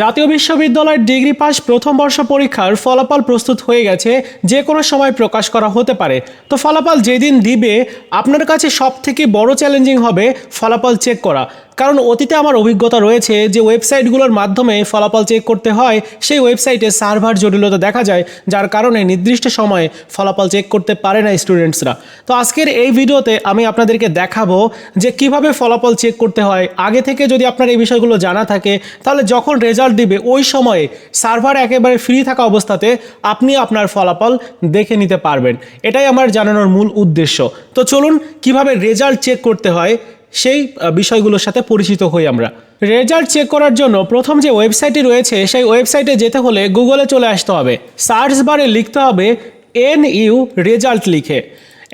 জাতীয় বিশ্ববিদ্যালয়ের degree pass প্রথম বর্ষ পরীক্ষার ফলাফল প্রস্তুত হয়ে গেছে, যে কোনো সময় প্রকাশ করা হতে পারে। তো ফলাফল যেদিন দিবে, আপনার কাছে সব থেকে বড় চ্যালেঞ্জিং হবে ফলাফল চেক করা। কারণ অতীতে আমার অভিজ্ঞতা রয়েছে যে ওয়েবসাইটগুলোর মাধ্যমে ফলাফল চেক করতে হয়, সেই ওয়েবসাইটে সার্ভার জটিলতা দেখা যায়, যার কারণে নির্দিষ্ট সময়ে ফলাফল চেক করতে পারে না স্টুডেন্টসরা। তো আজকের এই ভিডিওতে আমি আপনাদেরকে দেখাবো যে কীভাবে ফলাফল চেক করতে হয়। আগে থেকে যদি আপনার এই বিষয়গুলো জানা থাকে, তাহলে যখন রেজাল্ট দিবে, ওই সময়ে সার্ভার একেবারে ফ্রি থাকা অবস্থাতে আপনি আপনার ফলাফল দেখে নিতে পারবেন। এটাই আমার জানানোর মূল উদ্দেশ্য। তো চলুন কীভাবে রেজাল্ট চেক করতে হয়, সেই বিষয়গুলোর সাথে পরিচিত হই আমরা। রেজাল্ট চেক করার জন্য প্রথম যে ওয়েবসাইটটি রয়েছে, সেই ওয়েবসাইটে যেতে হলে গুগলে চলে আসতে হবে। সার্চ বারে লিখতে হবে এন ইউ রেজাল্ট লিখে।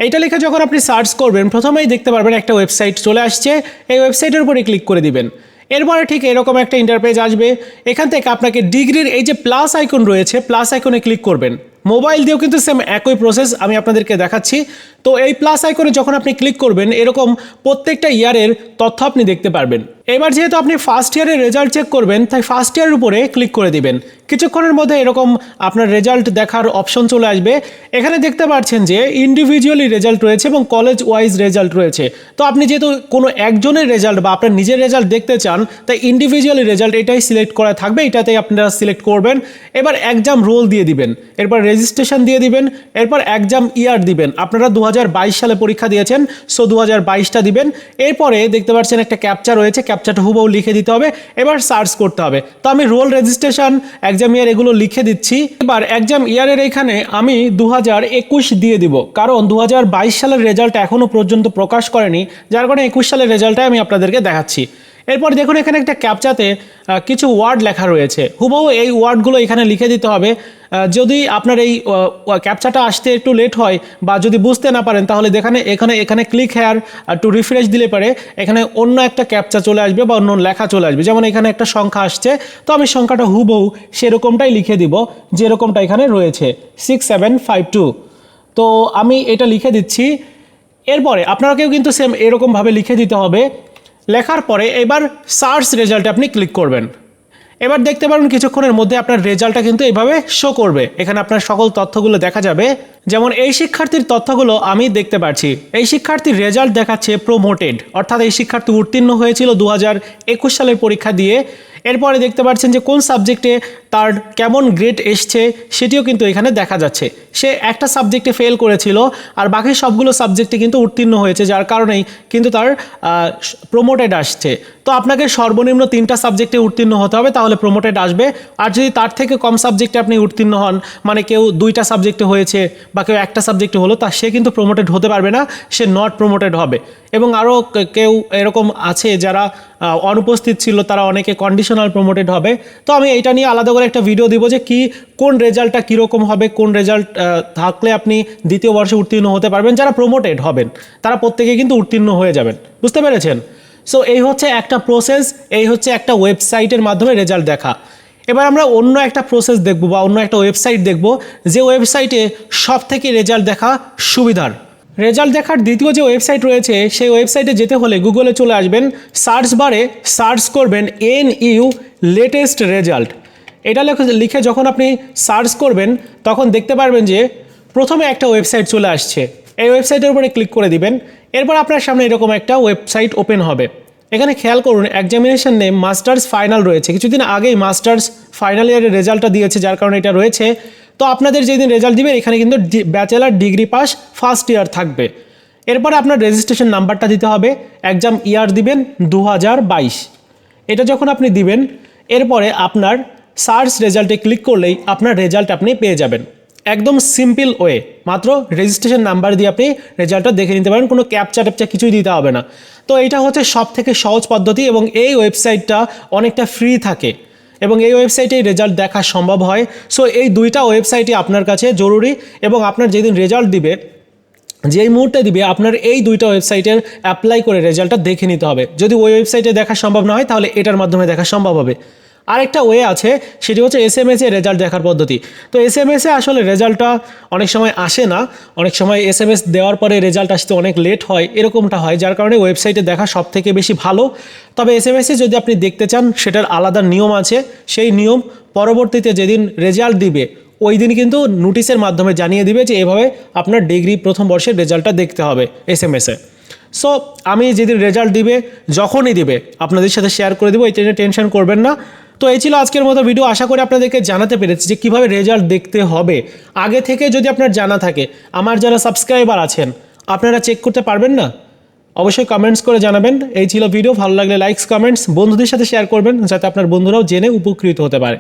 এইটা লিখে যখন আপনি সার্চ করবেন, প্রথমেই দেখতে পারবেন একটা ওয়েবসাইট চলে আসছে। এই ওয়েবসাইটের উপরে ক্লিক করে দিবেন। এরপরে ঠিক এরকম একটা ইন্টারপেজ আসবে। এখান থেকে আপনাকে ডিগ্রির এই যে প্লাস আইকন রয়েছে প্লাস আইকনে ক্লিক করবেন। মোবাইল দিয়েও কিন্তু সেম একই প্রসেস আমি আপনাদেরকে দেখাচ্ছি। তো এই প্লাস আইকনে যখন আপনি ক্লিক করবেন, এরকম প্রত্যেকটা ইয়ারের তথ্য আপনি দেখতে পারবেন। এবার যেহেতু আপনি ফার্স্ট ইয়ারের রেজাল্ট চেক করবেন, তাই ফার্স্ট ইয়ারের উপরে ক্লিক করে দিবেন। কিছুক্ষণের মধ্যে এরকম আপনার রেজাল্ট দেখার অপশন চলে আসবে। এখানে দেখতে পাচ্ছেন যে ইন্ডিভিজুয়ালি রেজাল্ট রয়েছে এবং কলেজ ওয়াইজ রেজাল্ট রয়েছে। তো আপনি যেহেতু কোনো একজনের রেজাল্ট বা আপনার নিজের রেজাল্ট দেখতে চান, তাই ইন্ডিভিজুয়ালি রেজাল্ট এটাই সিলেক্ট করা থাকবে, এটাতেই আপনারা সিলেক্ট করবেন। এবার এক্সাম রোল দিয়ে দিবেন। এরপর রেজিস্ট্রেশন দিয়ে দিবেন, এরপর এক্সাম ইয়ার দিবেন। আপনারা দু হাজার বাইশ সালে পরীক্ষা দিয়েছেন সো দু হাজার দিবেন। এরপরে দেখতে পাচ্ছেন একটা ক্যাপচা রয়েছে ক্যাপচাটা হুবহু লিখে দিতে হবে, এবার সার্চ করতে হবে। তো আমি রোল রেজিস্ট্রেশন এক্সাম ইয়ার এগুলো লিখে দিচ্ছি। এবার এক্সাম ইয়ারের এখানে আমি দু হাজার একুশ দিয়ে দিব, কারণ দু হাজার বাইশ সালের রেজাল্ট এখনও পর্যন্ত প্রকাশ করেনি। যার কারণে একুশ সালের রেজাল্টটাই আমি আপনাদেরকে দেখাচ্ছি। এরপর দেখুন এখানে একটা ক্যাপচাতে কিছু ওয়ার্ড লেখা রয়েছে। হুবহু এই ওয়ার্ডগুলো এখানে লিখে দিতে হবে। যদি আপনার এই ক্যাপচাটা আসতে একটু লেট হয় বা যদি বুঝতে না পারেন, তাহলে দেখানে এখানে এখানে ক্লিক হেয়ার একটু রিফ্রেশ দিলে পারে। এখানে অন্য একটা ক্যাপচা চলে আসবে বা অন্য লেখা চলে আসবে। যেমন এখানে একটা সংখ্যা আসছে, তো আমি সংখ্যাটা হুবহু সেরকমটাই লিখে দিব, যেরকমটা এখানে রয়েছে সিক্স সেভেন ফাইভ টু তো আমি এটা লিখে দিচ্ছি। এরপরে আপনাকেও কিন্তু সেম এরকমভাবে লিখে দিতে হবে। লেখার পরে এবার সার্চ রেজাল্টে আপনি ক্লিক করবেন। এবার দেখতে পারবেন কিছুক্ষণের মধ্যে আপনার রেজাল্টটা কিন্তু এইভাবে শো করবে। এখানে আপনার সকল তথ্যগুলো দেখা যাবে। যেমন এই শিক্ষার্থীর তথ্যগুলো আমি দেখতে পাচ্ছি এই শিক্ষার্থীর রেজাল্ট দেখাচ্ছে প্রোমোটেড অর্থাৎ এই শিক্ষার্থী উত্তীর্ণ হয়েছিল দু সালের পরীক্ষা দিয়ে। এরপরে দেখতে পাচ্ছেন যে কোন সাবজেক্টে তার কেমন গ্রেড এসছে সেটিও কিন্তু এখানে দেখা যাচ্ছে। সে একটা সাবজেক্টে ফেল করেছিল আর বাকি সবগুলো সাবজেক্টে কিন্তু উত্তীর্ণ হয়েছে, যার কারণেই কিন্তু তার প্রোমোটেড আসছে। তো আপনাকে সর্বনিম্ন তিনটা সাবজেক্টে উত্তীর্ণ হতে হবে, তাহলে প্রোমোটেড আসবে। আর যদি তার থেকে কম সাবজেক্টে আপনি উত্তীর্ণ হন মানে কেউ দুইটা সাবজেক্টে হয়েছে বা কেউ একটা সাবজেক্টে হলো, তা সে কিন্তু প্রোমোটেড হতে পারবে না, সে নট প্রোমোটেড হবে। এবং আরও কেউ এরকম আছে যারা অনুপস্থিত ছিল, তারা অনেকে কন্ডিশনাল প্রোমোটেড হবে। তো আমি এইটা নিয়ে আলাদা করে একটা ভিডিও দিব যে কি, কোন রেজাল্টটা কীরকম হবে, কোন রেজাল্ট থাকলে আপনি দ্বিতীয় বর্ষে উত্তীর্ণ হতে পারবেন। যারা প্রোমোটেড হবেন, তারা প্রত্যেকে কিন্তু উত্তীর্ণ হয়ে যাবেন। বুঝতে পেরেছেন? সো এই হচ্ছে একটা প্রসেস এই হচ্ছে একটা ওয়েবসাইটের মাধ্যমে রেজাল্ট দেখা। এবার আমরা অন্য একটা প্রসেস দেখব বা অন্য একটা ওয়েবসাইট দেখব, যে ওয়েবসাইটে সব থেকে রেজাল্ট দেখা সুবিধার। রেজাল্ট দেখার দ্বিতীয় যে ওয়েবসাইট রয়েছে, সেই ওয়েবসাইটে যেতে হলে গুগলে চলে আসবেন, সার্চ বারে সার্চ করবেন এন ইউ লেটেস্ট রেজাল্ট। এটা লেখে- যখন আপনি সার্চ করবেন, তখন দেখতে পারবেন যে প্রথমে একটা ওয়েবসাইট চলে আসছে। এই ওয়েবসাইটের উপরে ক্লিক করে দিবেন। এরপর আপনার সামনে এরকম একটা ওয়েবসাইট ওপেন হবে। এখানে খেয়াল করুন এক্সামিনেশন নেম মাস্টার্স ফাইনাল রয়েছে। কিছুদিন আগেই মাস্টার্স ফাইনাল ইয়ারের রেজাল্টটা দিয়েছে, যার কারণে এটা রয়েছে। তো আপনাদের যেদিন রেজাল্ট দিবেন এখানে কিন্তু bachelor degree pass first year থাকবে। এরপরে আপনার রেজিস্ট্রেশন নাম্বারটা দিতে হবে। এক্সাম ইয়ার দিবেন দু হাজার বাইশ। এটা যখন আপনি দিবেন, এরপরে আপনার সার্চ রেজাল্টে ক্লিক করলেই আপনার রেজাল্ট আপনি পেয়ে যাবেন। একদম সিম্পল ওয়ে মাত্র রেজিস্ট্রেশন নাম্বার দিয়ে আপনি রেজাল্টটা দেখে নিতে পারেন। কোনো ক্যাপচা ট্যাপচা কিছুই দিতে হবে না। তো এটা হচ্ছে সব থেকে সহজ পদ্ধতি এবং এই ওয়েবসাইটটা অনেকটা ফ্রি থাকে এবং এই ওয়েবসাইটেই রেজাল্ট দেখা সম্ভব হয়। সো এই দুইটা ওয়েবসাইটই আপনার কাছে জরুরি এবং আপনার যেদিন রেজাল্ট দিবে, যেই মুহূর্তে দিবে, আপনার এই দুইটা ওয়েবসাইটের অ্যাপ্লাই করে রেজাল্টটা দেখে নিতে হবে। যদি ওই ওয়েবসাইটে দেখা সম্ভব না হয়, তাহলে এটার মাধ্যমে দেখা সম্ভব হবে। আরেকটা ওয়ে আছে, সেটি হচ্ছে এস এম এস এ রেজাল্ট দেখার পদ্ধতি। তো এস এম এস আসলে রেজাল্টটা অনেক সময় আসে না। অনেক সময় এস এম এস দেওয়ার পরে রেজাল্ট আসতে অনেক লেট হয়, এরকমটা হয়, যার কারণে ওয়েবসাইটে দেখা সব থেকে বেশি ভালো। তবে এস এম এসে যদি আপনি দেখতে চান, সেটার আলাদা নিয়ম আছে। সেই নিয়ম পরবর্তীতে যেদিন রেজাল্ট দিবে, ওই দিন কিন্তু নোটিশের মাধ্যমে জানিয়ে দিবে যে এভাবে আপনার ডিগ্রি প্রথম বর্ষের রেজাল্টটা দেখতে হবে এস এম এসে সো আমি যেদিন রেজাল্ট দিবে, যখনই দিবে, আপনাদের সাথে শেয়ার করে দেবো এটা নিয়ে টেনশন করবেন না। তো এই ছিল আজকের মতো ভিডিও আশা করি আপনাদেরকে জানাতে পেরেছি যে কীভাবে রেজাল্ট দেখতে হবে। আগে থেকে যদি আপনার জানা থাকে, আমার যারা সাবস্ক্রাইবার আছেন, আপনারা চেক করতে পারবেন না? অবশ্যই কমেন্টস করে জানাবেন। এই ছিল ভিডিও ভালো লাগলে লাইকস কমেন্টস বন্ধুদের সাথে শেয়ার করবেন, যাতে আপনার বন্ধুরাও জেনে উপকৃত হতে পারে।